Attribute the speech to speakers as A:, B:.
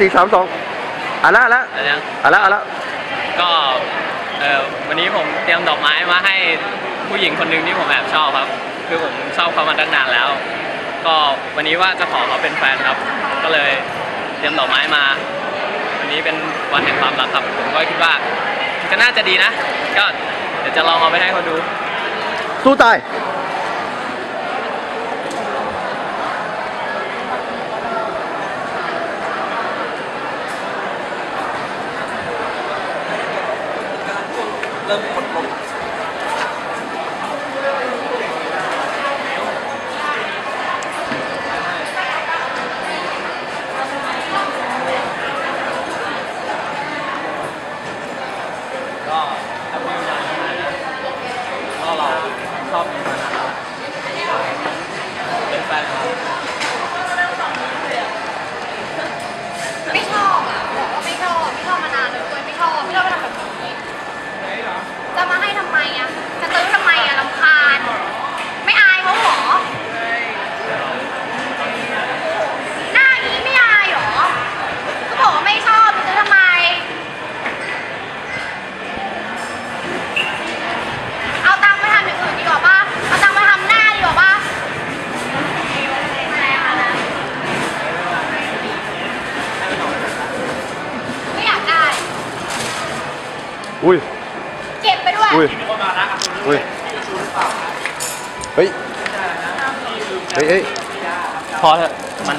A: สี่สามสองอะละอะละ
B: อะไรนะ
A: อะละอะละ
B: ก็เออวันนี้ผมเตรียมดอกไม้มาให้ผู้หญิงคนหนึ่งที่ผมแอบชอบครับ คือผมชอบเขามาตั้งนานแล้ว ก็วันนี้ว่าจะขอเขาเป็นแฟนครับ ก็เลยเตรียมดอกไม้มา วันนี้เป็นวันแห่งความรักครับ ผมก็คิดว่าก็น่าจะดีนะ ก็เดี๋ยวจะลองเอาไปให้เขาดู
A: สู้ตาย
B: ก็ถ้าพูดยาวๆนะก็เราชอบกันมานานแล้วเป็นแฟนครับ
C: ไม่ชอบอะบอกว่าไม่ชอบไม่ชอบมานานเลยด้วยไม่ชอบไม่ชอบไปทำแบบนี้จะมาให้ทำไมอะจะตื้อทำไมอะลำคาญ ไม่อายเขาเหรอหน้าอย่างนี้ไม่อายเหรอก็บอกว่าไม่ชอบจะตื้อทำไม เอาตังค์ไปทำอย่างอื่นดีกว่าป่ะเอาตังค์ไปทำหน้าดีกว่าป่ะอะไรอะนะ ไม่อยากได้
A: อุ้ย
C: เก็บไปด้วย
A: อุ้ย อุ้ย เฮ้ย เฮ้ยเฮ้ย
B: พอเถอะมัน